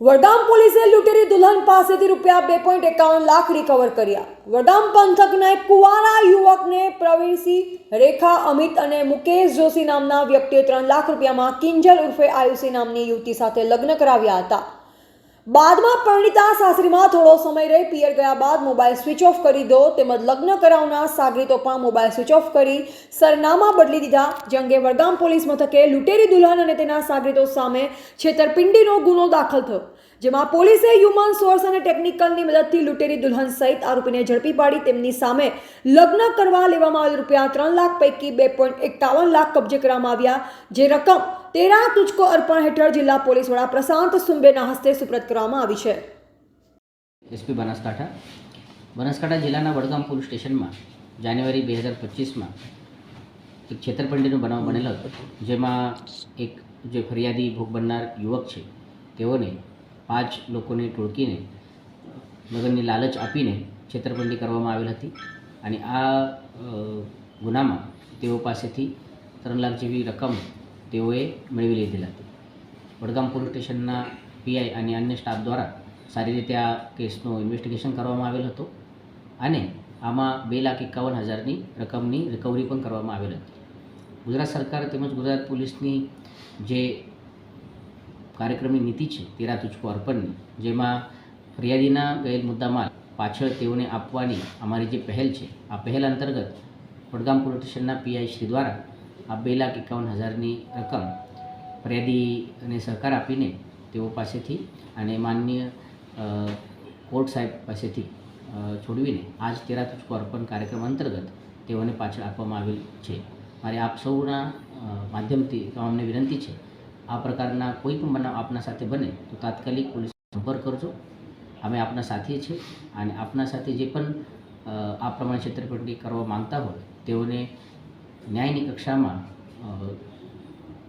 વડગામ પોલીસે લૂંટેરી દુલ્હન પાસેથી રૂપિયા બે પોઈન્ટ એકાવન લાખ રિકવર કર્યા. વડગામ પંથકના એક કુવારા યુવકને પ્રવીણસિંહ, રેખા, અમિત અને મુકેશ જોશી નામના વ્યક્તિએ ત્રણ લાખ રૂપિયામાં કિંજલ ઉર્ફે આયુષી નામની યુવતી સાથે લગ્ન કરાવ્યા હતા. બાદમાં પરિણીતા સાસરીમાં થોડો સમય રહી પિયર ગયા બાદ મોબાઈલ સ્વિચ ઓફ કરી દો તેમજ લગ્ન કરાવનાર સાગરીતો પણ મોબાઈલ સ્વિચ ઓફ કરી સરનામા બદલી દીધા. જે અંગે વડગામ પોલીસ મથકે લૂંટેરી દુલ્હન અને તેના સાગરીતો સામે છેતરપિંડીનો ગુનો દાખલ થયો, જેમાં પોલીસે હ્યુમન સોર્સ અને ટેકનિકલની મદદથી લૂંટેરી દુલ્હન સહિત આરોપીને ઝડપી પાડી તેમની સામે લગ્ન કરવા લેવામાં આવેલ રૂપિયા ત્રણ લાખ પૈકી બે પોઈન્ટ એકાવન લાખ કબજે કરવામાં આવ્યા, જે રકમ તેરા તુચકો અર્પણ હેઠળ જિલ્લા પોલીસ વડા પ્રશાંત સુંબેના હસ્તે સુપ્રત કરવામાં આવી છે. એસપી બનાસકાંઠા. બનાસકાંઠા જિલ્લાના વડગામ પોલીસ સ્ટેશનમાં જાન્યુઆરી બે હજાર પચીસમાં એક છેતરપિંડીનો બનાવ બનેલો હતો, જેમાં એક જે ફરિયાદી ભોગ બનનાર યુવક છે, તેઓને પાંચ લોકોને ટોળકીને લગ્નની લાલચ આપીને છેતરપિંડી કરવામાં આવેલ હતી અને આ ગુનામાં તેઓ પાસેથી ત્રણ લાખ જેવી રકમ તેઓએ મેળવી લીધેલ હતી. વડગામ પોલીસ સ્ટેશનના પીઆઈ અને અન્ય સ્ટાફ દ્વારા સારી રીતે આ કેસનું ઇન્વેસ્ટિગેશન કરવામાં આવેલ હતો અને આમાં બે લાખ એકાવન હજારની રકમની રિકવરી પણ કરવામાં આવેલ હતી. ગુજરાત સરકાર તેમજ ગુજરાત પોલીસની જે કાર્યક્રમની નીતિ છે, તેરા તુચકો અર્પણની, જેમાં ફરિયાદીના ગયેલ મુદ્દામાં પાછળ તેઓને આપવાની અમારી જે પહેલ છે, આ પહેલ અંતર્ગત વડગામ પોલીસ સ્ટેશનના પીઆઈ શ્રી દ્વારા આ બે લાખ એકાવન હજારની રકમ ફરિયાદીને સહકાર આપીને તેઓ પાસેથી અને માનનીય કોર્ટ સાહેબ પાસેથી છોડવીને આજ તેરા તુચકો અર્પણ કાર્યક્રમ અંતર્ગત તેઓને પાછળ આપવામાં આવેલ છે. મારે આપ સૌના માધ્યમથી તમામને વિનંતી છે, આ પ્રકારના કોઈ પણ બનાવ આપના સાથે બને તો તાત્કાલિક પોલીસ સંપર્ક કરજો. અમે આપના સાથે છીએ અને આપના સાથે જે પણ આ પ્રમાણે છેતરપિંડી કરવા માંગતા હોય તેઓને ન્યાયની કક્ષામાં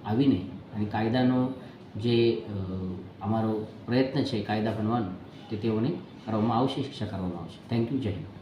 આવીને અને કાયદાનો જે અમારો પ્રયત્ન છે કાયદા બનવાનો, તે તેઓને કરવામાં આવશે, શિક્ષા કરવામાં આવશે. થેન્ક યુ જય હિન્દ.